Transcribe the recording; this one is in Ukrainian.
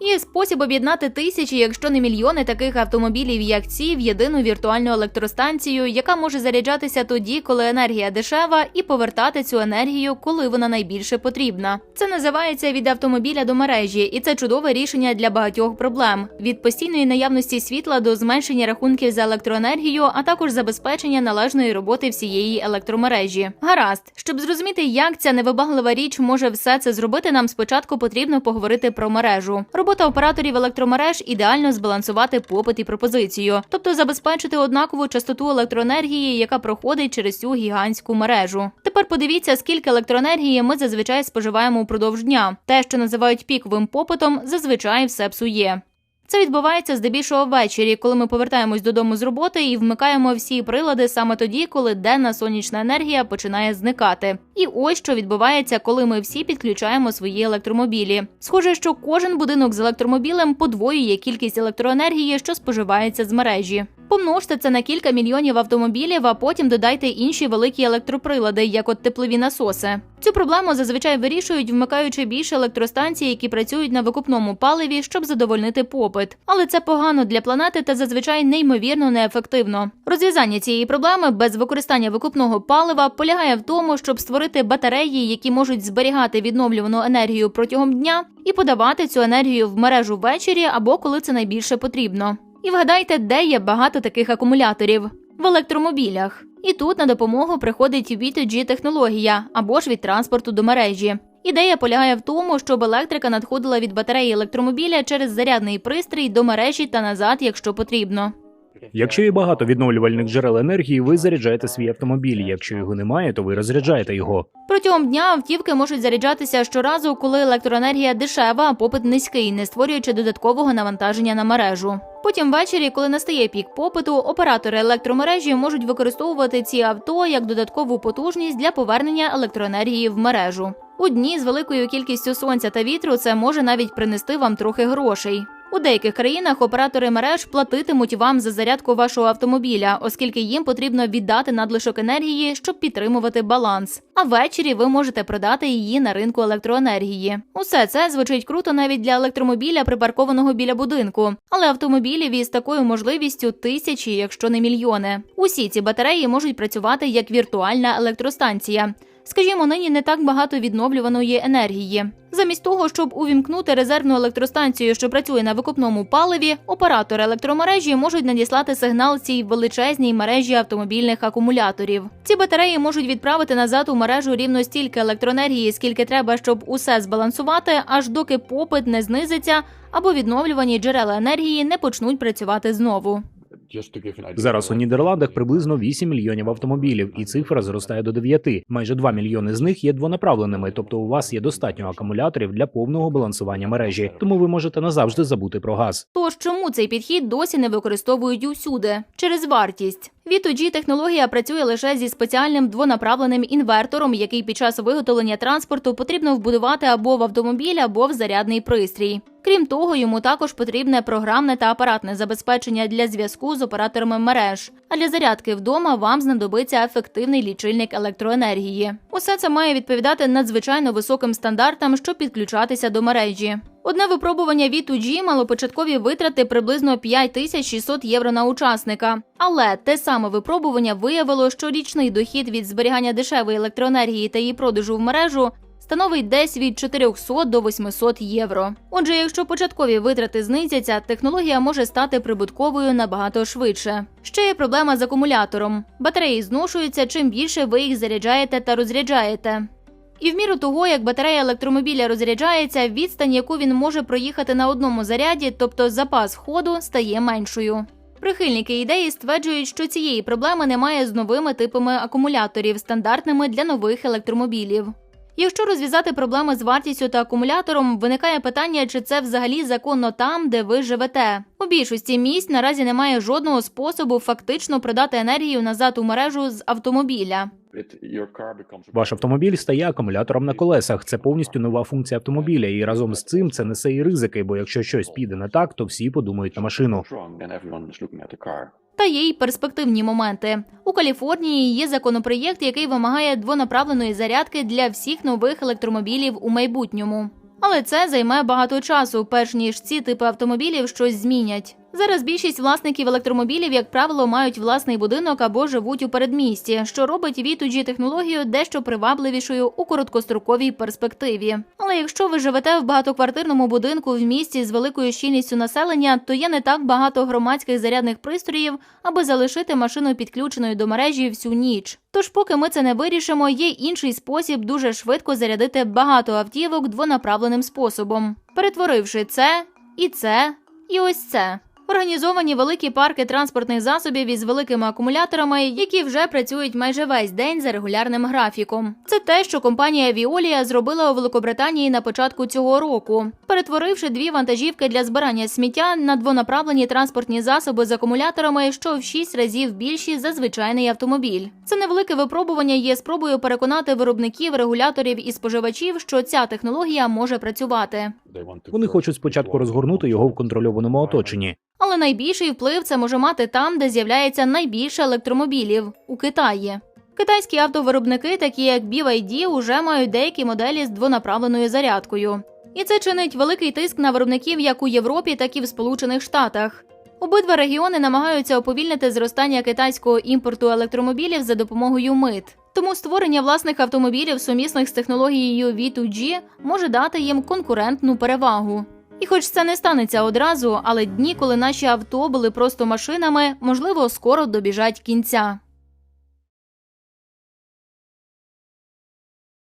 Є спосіб об'єднати тисячі, якщо не мільйони таких автомобілів, як ці, в єдину віртуальну електростанцію, яка може заряджатися тоді, коли енергія дешева, і повертати цю енергію, коли вона найбільше потрібна. Це називається від автомобіля до мережі, і це чудове рішення для багатьох проблем: від постійної наявності світла до зменшення рахунків за електроенергію, а також забезпечення належної роботи всієї електромережі. Гаразд, щоб зрозуміти, як ця невибаглива річ може все це зробити, нам спочатку потрібно поговорити про мережу. Робота операторів електромереж ідеально збалансувати попит і пропозицію, тобто забезпечити однакову частоту електроенергії, яка проходить через цю гігантську мережу. Тепер подивіться, скільки електроенергії ми зазвичай споживаємо упродовж дня. Те, що називають піковим попитом, зазвичай все псує. Це відбувається здебільшого ввечері, коли ми повертаємось додому з роботи і вмикаємо всі прилади саме тоді, коли денна сонячна енергія починає зникати. І ось що відбувається, коли ми всі підключаємо свої електромобілі. Схоже, що кожен будинок з електромобілем подвоює кількість електроенергії, що споживається з мережі. Помножте це на кілька мільйонів автомобілів, а потім додайте інші великі електроприлади, як от теплові насоси. Цю проблему зазвичай вирішують, вмикаючи більше електростанцій, які працюють на викупному паливі, щоб задовольнити попит. Але це погано для планети та зазвичай неймовірно неефективно. Розв'язання цієї проблеми без використання викупного палива полягає в тому, щоб створити батареї, які можуть зберігати відновлювану енергію протягом дня і подавати цю енергію в мережу ввечері або коли це найбільше потрібно. І вгадайте, де є багато таких акумуляторів в електромобілях. І тут на допомогу приходить V2G технологія або ж від транспорту до мережі. Ідея полягає в тому, щоб електрика надходила від батареї електромобіля через зарядний пристрій до мережі та назад, якщо потрібно. Якщо є багато відновлювальних джерел енергії, ви заряджаєте свій автомобіль. Якщо його немає, то ви розряджаєте його. Протягом дня автівки можуть заряджатися щоразу, коли електроенергія дешева, а попит низький, не створюючи додаткового навантаження на мережу. Потім ввечері, коли настає пік попиту, оператори електромережі можуть використовувати ці авто як додаткову потужність для повернення електроенергії в мережу. У дні з великою кількістю сонця та вітру це може навіть принести вам трохи грошей. У деяких країнах оператори мереж платитимуть вам за зарядку вашого автомобіля, оскільки їм потрібно віддати надлишок енергії, щоб підтримувати баланс. А ввечері ви можете продати її на ринку електроенергії. Усе це звучить круто навіть для електромобіля, припаркованого біля будинку. Але автомобілів із такою можливістю тисячі, якщо не мільйони. Усі ці батареї можуть працювати як віртуальна електростанція. Скажімо, нині не так багато відновлюваної енергії. Замість того, щоб увімкнути резервну електростанцію, що працює на викопному паливі, оператори електромережі можуть надіслати сигнал цій величезній мережі автомобільних акумуляторів. Ці батареї можуть відправити назад у мережу рівно стільки електроенергії, скільки треба, щоб усе збалансувати, аж доки попит не знизиться або відновлювані джерела енергії не почнуть працювати знову. Зараз у Нідерландах приблизно 8 мільйонів автомобілів, і цифра зростає до 9. Майже 2 мільйони з них є двонаправленими, тобто у вас є достатньо акумуляторів для повного балансування мережі, тому ви можете назавжди забути про газ. Тож чому цей підхід досі не використовують усюди? Через вартість. V2G технологія працює лише зі спеціальним двонаправленим інвертором, який під час виготовлення транспорту потрібно вбудувати або в автомобіль, або в зарядний пристрій. Крім того, йому також потрібне програмне та апаратне забезпечення для зв'язку з операторами мереж. А для зарядки вдома вам знадобиться ефективний лічильник електроенергії. Усе це має відповідати надзвичайно високим стандартам, щоб підключатися до мережі. Одне випробування V2G мало початкові витрати приблизно 5600 євро на учасника. Але те саме випробування виявило, що річний дохід від зберігання дешевої електроенергії та її продажу в мережу становить десь від 400 до 800 євро. Отже, якщо початкові витрати знизяться, технологія може стати прибутковою набагато швидше. Ще є проблема з акумулятором. Батареї зношуються, чим більше ви їх заряджаєте та розряджаєте. І в міру того, як батарея електромобіля розряджається, відстань, яку він може проїхати на одному заряді, тобто запас ходу, стає меншою. Прихильники ідеї стверджують, що цієї проблеми немає з новими типами акумуляторів, стандартними для нових електромобілів. Якщо розв'язати проблеми з вартістю та акумулятором, виникає питання, чи це взагалі законно там, де ви живете. У більшості місць наразі немає жодного способу фактично продати енергію назад у мережу з автомобіля. Ваш автомобіль стає акумулятором на колесах. Це повністю нова функція автомобіля, і разом з цим це несе і ризики, бо якщо щось піде не так, то всі подумають на машину. Та є й перспективні моменти. У Каліфорнії є законопроєкт, який вимагає двонаправленої зарядки для всіх нових електромобілів у майбутньому. Але це займе багато часу, перш ніж ці типи автомобілів щось змінять. Зараз більшість власників електромобілів, як правило, мають власний будинок або живуть у передмісті, що робить V2G технологію дещо привабливішою у короткостроковій перспективі. Але якщо ви живете в багатоквартирному будинку в місті з великою щільністю населення, то є не так багато громадських зарядних пристроїв, аби залишити машину підключеною до мережі всю ніч. Тож, поки ми це не вирішимо, є інший спосіб дуже швидко зарядити багато автівок двонаправленим способом, перетворивши це і це, і ось це. Організовані великі парки транспортних засобів із великими акумуляторами, які вже працюють майже весь день за регулярним графіком. Це те, що компанія Віолія зробила у Великобританії на початку цього року, перетворивши дві вантажівки для збирання сміття на двонаправлені транспортні засоби з акумуляторами, що в шість разів більші за звичайний автомобіль. Це невелике випробування є спробою переконати виробників, регуляторів і споживачів, що ця технологія може працювати. Вони хочуть спочатку розгорнути його в контрольованому оточенні. Але найбільший вплив це може мати там, де з'являється найбільше електромобілів у Китаї. Китайські автовиробники, такі як BYD, уже мають деякі моделі з двонаправленою зарядкою. І це чинить великий тиск на виробників як у Європі, так і в Сполучених Штатах. Обидва регіони намагаються уповільнити зростання китайського імпорту електромобілів за допомогою мит. Тому створення власних автомобілів, сумісних з технологією V2G, може дати їм конкурентну перевагу. І хоч це не станеться одразу, але дні, коли наші авто були просто машинами, можливо, скоро добіжать кінця.